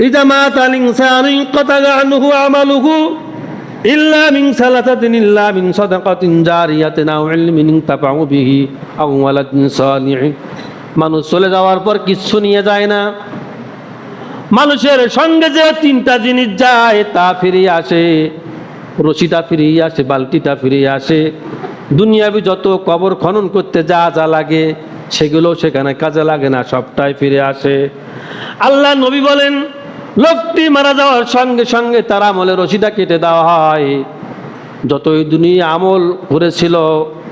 মাত আল ইনসান ইনকাতা আনহু আমালুহু ইল্লা মিন সালাতাতিন ইল্লা মিন সাদাকাতিন জারিয়াতিন আও ইলমিন ইনতাফাউ বিহি আও ওয়ালাদিন সালিহ। মানুষ চলে যাওয়ার পর কিচ্ছু নিয়ে যায় না। মানুষের সঙ্গে যে তিনটা জিনিস যায়, তা ফিরিয়ে আসে। রশিটা ফিরিয়ে আসে, বালতিটা ফিরিয়ে আসে। দুনিয়াবি যত কবর খনন করতে যা যা লাগে, সেগুলো সেখানে কাজে লাগে না, সবটাই ফিরে আসে। আল্লাহ নবী বলেন লোকটি মারা যাওয়ার সঙ্গে সঙ্গে তার আমলের রশিটা কেটে দেওয়া হয়। যতই দুনিয়া আমল করেছিল,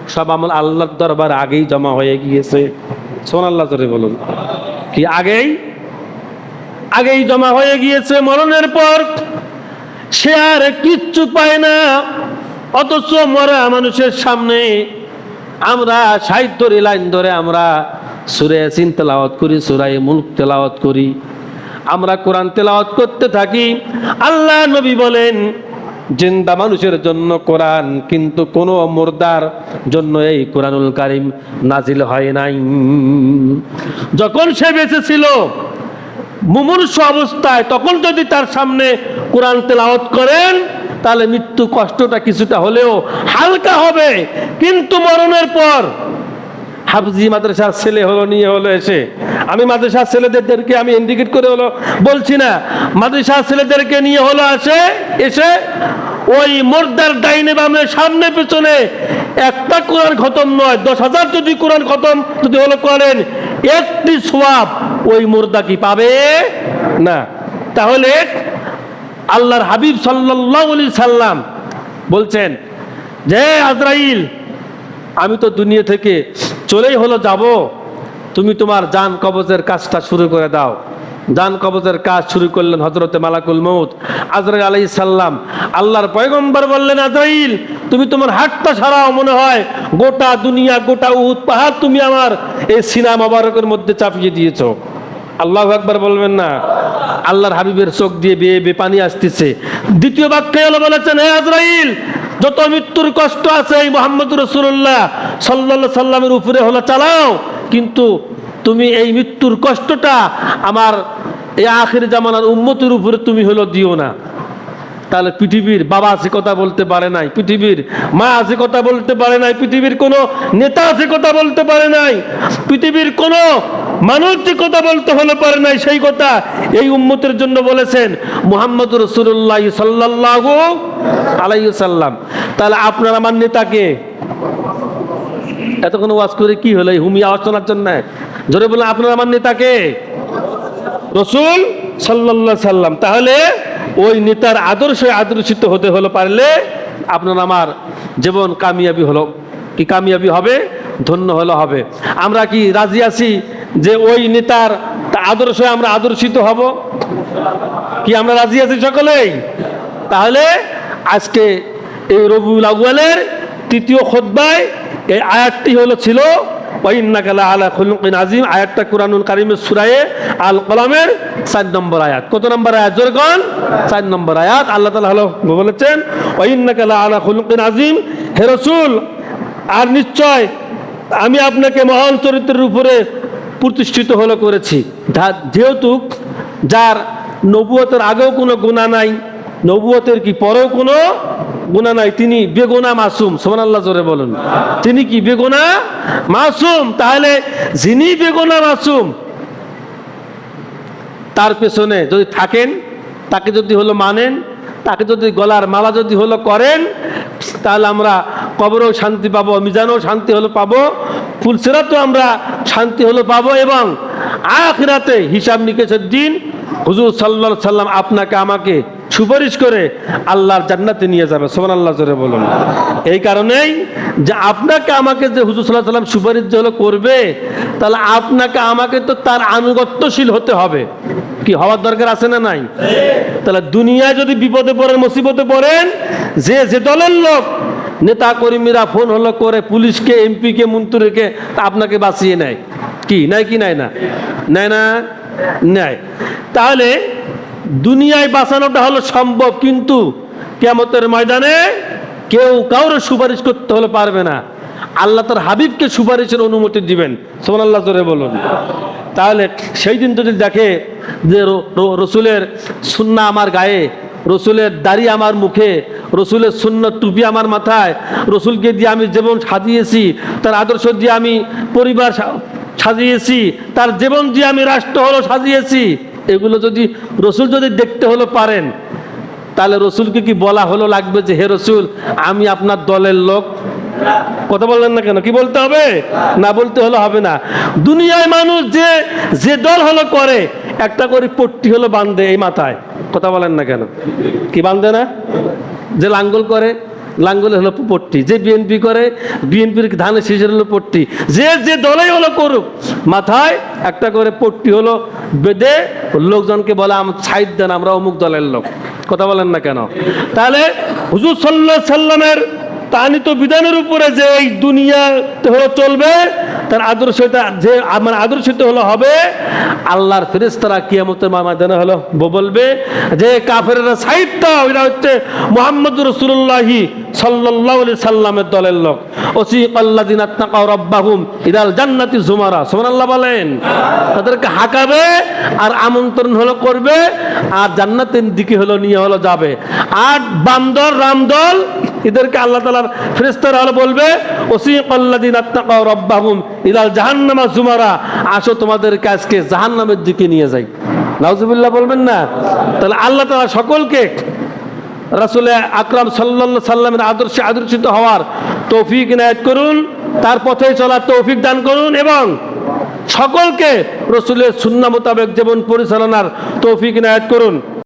সব আমল আল্লাহর দরবার আগেই জমা হয়ে গিয়েছে। সোন আল্লাহ ধরে বলুন। কি আগেই? আগেই জমা হয়ে গিয়েছে মরণের পর। সে আর কিচ্ছু পায় না। অথচ মরা মানুষের সামনে আমরা সাহিত্য লাইন ধরে আমরা সুরে সিন তেলাওয়াত করি সুরাই মুল্ক তেলাওয়াত করি। আমরা কোরআন তেলাওয়াত করতে থাকি, আল্লাহ নবী বলেন, জিন্দা মানুষের জন্য কোরআন কিন্তু কোনো মুর্দার জন্য এই কোরআনুল কারিম নাজিল হয় নাই। যখন সে বেঁচে ছিল মুমূর্ষ অবস্থায়, তখন যদি তার সামনে কোরআন তেলাওয়াত করেন, তাহলে মৃত্যু কষ্টটা কিছুটা হলেও হালকা হবে। কিন্তু মরণের পর হাফজি মাদ্রাসার ছেলে হলো, নিয়ে হলো এসে। আমি মাদ্রাসার ছেলেদেরকে আমি ইন্ডিকেট করে হলো, বলছি না, মাদ্রাসার ছেলেদেরকে নিয়ে হলো আসে, এসে ওই মোর্দার ডাইনে বামে, সামনে পেছনে একটা কোরআন খতম নয়, দশ হাজার যদি কোরআন খতম যদি হলো করেন, একটি সোয়াব ওই মুর্দা কি পাবে? না। তাহলে আল্লাহর হাবিব সাল্লাহ সাল্লাম বলছেন, যে আজরাইল আমি তো দুনিয়া থেকে চলেই হলো যাব। তুমি তোমার জান কবজের কাজটা শুরু করে দাও। জান কবজের কাজ শুরু করলেন হজরতে মালাকুল মৌত আজরাইল আলাই সাল্লাম আল্লাহর পয়গম্বর বললেন, আজরাইল, তুমি তোমার হাতটা সারাও মনে হয়। গোটা দুনিয়া, গোটা উহুদ পাহাড় তুমি আমার এই সিনা মোবারকের মধ্যে চাপিয়ে দিয়েছ। আল্লাহ একবার বলবেন, না, আল্লাহর হাবিবের চোখ দিয়ে বেয়ে বে পানি আসতেছে। দ্বিতীয় বাক্যে বলেছেন, হে আজরাইল যত মৃত্যুর কষ্ট আছে এই মোহাম্মদ রসুল্লাহ সাল্লা সাল্লামের উপরে হলো চালাও, কিন্তু তুমি এই মৃত্যুর কষ্টটা আমার এই আখির জামানার উম্মতের উপরে তুমি হলো দিও না। তাহলে পৃথিবীর বাবা আছে কথা বলতে পারে নাই, পৃথিবীর মা আছে কথা বলতে পারে নাই, পৃথিবীর কোনো নেতা আছে কথা বলতে পারে নাই, পৃথিবীর কোনো মানুষ যে কথা বলতে হলে পারে নাই, সেই কথা এই উম্মতের জন্য বলেছেন মোহাম্মদ রসুল্লাহ সাল্লাহ আলাইসাল্লাম তাহলে আপনার আমার নেতাকে এতক্ষণ ওয়াজ করে কি হলো? হুমি আওয়াজ জন্য। জোরে বললেন আপনার আমার নেতাকে রসুল সাল্লাহ সাল্লাম তাহলে ওই নেতার আদর্শে আদর্শিত হতে হলো পারলে আপনার আমার জীবন কামিয়াবি হলো। কি কামিয়াবি হবে? ধন্য হলো হবে। আমরা কি রাজি আছি? যে ওই নেতার আদর্শে আমরা আদর্শিত হব। কি আমরা রাজি আছি সকলেই? তাহলে আজকে এই রবিউল আউয়ালের তৃতীয় খোদ্বায় এই আয়াতটি হলো ছিল আজিম কারিমের সূরায়ে আল কলামের নম্বর আয়াত। কত নম্বর আয়াত? জোরে কোন। চার নম্বর আয়াত। আল্লাহ খুলুকিন আজিম আর নিশ্চয় আমি আপনাকে মহান চরিত্রের উপরে প্রতিষ্ঠিত হলো করেছি। যেহেতু যার নবুয়তের আগেও কোনো গুণা নাই, নবুয়তের কি পরেও কোনো গুণা নাই, তিনি বেগুনা মাসুম সোমান আল্লাহ জোরে বলুন। তিনি কি বেগুনা মাসুম? তাহলে যিনি বেগুনা মাসুম, তার পেছনে যদি থাকেন, তাকে যদি হলো মানেন, তাকে যদি গলার মালা যদি হলো করেন, তাহলে আমরা কবরেও শান্তি পাবো, মিজানেও শান্তি হলো পাবো ফুলসেরাতেও আমরা শান্তি হলো পাবো এবং আখরাতে হিসাব নিকেশের দিন হুজুর সাল্লা সাল্লাম আপনাকে আমাকে সুপারিশ করে আল্লাহর জান্নাতে নিয়ে যাবে। সোমান আল্লাহ জোরে বলুন। এই কারণেই যে আপনাকে আমাকে যে হুজুর সাল্লাহ সাল্লাম সুপারিশ হলো করবে, তাহলে আপনাকে আমাকে তো তার আনুগত্যশীল হতে হবে। কি হওয়ার দরকার আছে না নাই? তাহলে দুনিয়ায় যদি বিপদে পড়েন, মুসিবতে পড়েন, যে যে দলের লোক নেতা কর্মীরা ফোন হলো করে পুলিশকে, এমপিকে, মন্ত্রীকে আপনাকে বাঁচিয়ে নেয়। কি? নাই কি নাই না? নেয় না? নেয়। তাহলে দুনিয়ায় বাঁচানোটা হলো সম্ভব, কিন্তু কেমতের ময়দানে কেউ কাউরে সুপারিশ করতে হলে পারবে না। আল্লাহ তার হাবিবকে সুপারিশের অনুমতি দিবেন। সোমান আল্লাহ জোরে বলুন। তাহলে সেই দিন যদি দেখে যে রসুলের সুন্না আমার গায়ে রসুলের দাড়ি আমার মুখে, রসুলের শূন্য টুপি আমার মাথায়, রসুলকে দিয়ে আমি জীবন সাজিয়েছি, তার আদর্শ দিয়ে আমি পরিবার সাজিয়েছি, তার জীবন দিয়ে আমি রাষ্ট্র হলো সাজিয়েছি। এগুলো যদি রসুল যদি দেখতে হলো পারেন, তাহলে রসুলকে কি বলা হলো লাগবে যে, হে রসুল, আমি আপনার দলের লোক কথা বললেন না কেন? কি বলতে হবে? না বলতে হলো হবে না। দুনিয়ায় মানুষ যে যে দল হলো করে একটা করে পট্টি হলো বান্ধে এই মাথায়। কথা বলেন না কেন? কি বান্ধে না? যে লাঙ্গল করে, লাঙ্গল হলো পট্টি। যে বিএনপি করে, বিএনপির ধানের শীষের হলো পট্টি। যে যে দলেই হলো করুক, মাথায় একটা করে পট্টি হলো বেঁধে লোকজনকে বলে, আম সাইড দেন, আমরা অমুক দলের লোক। কথা বলেন না কেন? তাহলে হুজুর সাল্লাহ সাল্লামের তানিত বিধানের উপরে যে এই দুনিয়াতে হলো চলবে তার আদর্শটা যে আমার আদর্শিত হলো হবে, আল্লাহর ফেরেস্তারা কিয়ামতের ময়দানে হলো বলবে যে কাফেরেরা সাহিত্য এরা হচ্ছে মোহাম্মদ রসুল্লাহি সাল্লাহ সাল্লামের দলের লোক। ওসি আল্লাদিন আত্মাকা রব্বাহুম ইদাল জান্নাতি জুমারা। সুবহানাল্লাহ বলেন। তাদেরকে হাঁকাবে আর আমন্ত্রণ হলো করবে, আর জান্নাতের দিকে হলো নিয়ে হলো যাবে। আর বামদল রামদল এদেরকে আল্লাহ ফেরেস্তারা হলো বলবে ওসি আল্লাদিন আত্মাকা রব্বাহুম ইদাল জাহান্নামা জুমারা। আসো তোমাদেরকে আজকে জাহান্নামের দিকে নিয়ে যাই। নাউজুবিল্লাহ বলবেন না? তাহলে আল্লাহ তালা সকলকে রাসুলে আকরাম সাল্লা সাল্লামের আদর্শে আদর্শিত হওয়ার তৌফিক ইনায়ত করুন, তার পথে চলার তৌফিক দান করুন এবং সকলকে রসুলের সুন্না মোতাবেক জীবন পরিচালনার তৌফিক ইনায়ত করুন।